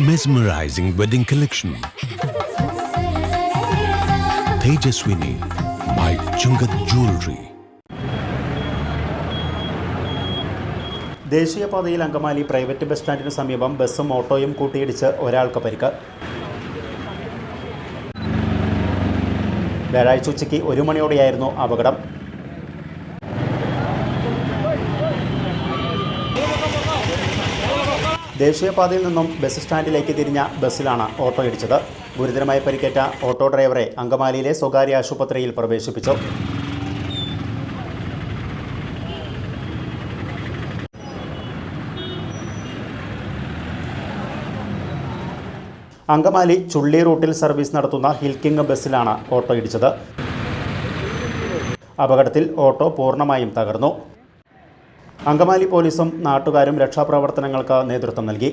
mesmerizing wedding collection. Tejaswini by Chungat Jewelry. ദേശീയപാതയിൽ Angamaly private bus സ്റ്റാൻഡിന് സമീപം ബസ്സും ഓട്ടോയും കൂട്ടിയിടിച്ച് ഒരാൾക്ക് പരിക്ക് വ്യാഴാഴ്ച ഉച്ചയ്ക്ക് ഒരു മണിയോടെയായിരുന്നു അപകടം ദേശീയപാതയിൽ നിന്നും ബസ് സ്റ്റാൻഡിലേക്ക് തിരിഞ്ഞ ബസ്സിലാണ് ഓട്ടോ ഇടിച്ചത്. ഗുരുതരമായി പരിക്കേറ്റ ഓട്ടോ ഡ്രൈവറെ അങ്കമാലിയിലെ സ്വകാര്യ ആശുപത്രിയിൽ പ്രവേശിപ്പിച്ചു. അങ്കമാലി ചുള്ളി റൂട്ടിൽ സർവീസ് നടത്തുന്ന ഹിൽക്കിംഗ് ബസ്സിലാണ് ഓട്ടോ ഇടിച്ചത്. അപകടത്തിൽ ഓട്ടോ പൂർണമായും തകർന്നു. അങ്കമാലി പോലീസും നാട്ടുകാരും രക്ഷാപ്രവർത്തനങ്ങൾക്ക് നേതൃത്വം നൽകി.